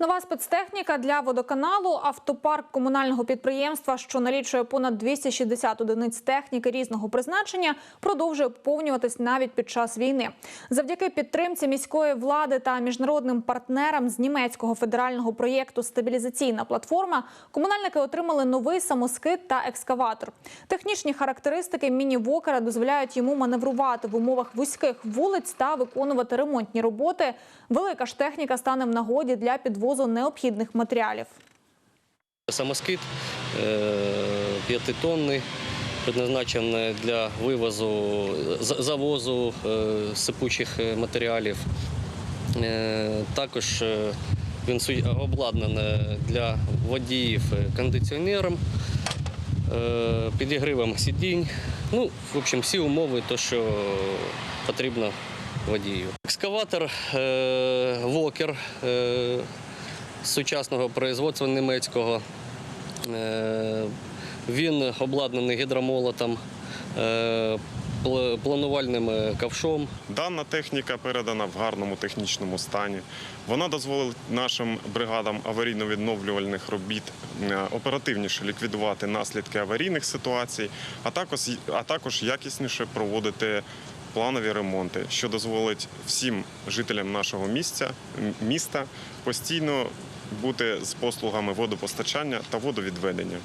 Нова спецтехніка для водоканалу, автопарк комунального підприємства, що налічує понад 260 одиниць техніки різного призначення, продовжує поповнюватись навіть під час війни. Завдяки підтримці міської влади та міжнародним партнерам з німецького федерального проєкту Стабілізаційна платформа комунальники отримали новий самоскид та екскаватор. Технічні характеристики міні-вокера дозволяють йому маневрувати в умовах вузьких вулиць та виконувати ремонтні роботи. Велика ж техніка стане в нагоді для підвозу необхідних матеріалів. Самоскид е, п'ятитонний, предназначений для вивозу, завозу е, сипучих е, матеріалів. Також він обладнаний для водіїв кондиціонером, підігривом сидінь. Ну, в общем, всі умови, то, що потрібно водію. Екскаватор Вокер сучасного производства німецького. Е, Він обладнаний гідромолотом, е, планувальним е, ковшом. Дана техніка передана в гарному технічному стані. Вона дозволить нашим бригадам аварійно-відновлювальних робіт оперативніше ліквідувати наслідки аварійних ситуацій, а також, а також якісніше проводити планові ремонти, що дозволить всім жителям нашого місця, міста постійно бути з послугами водопостачання та водовідведення.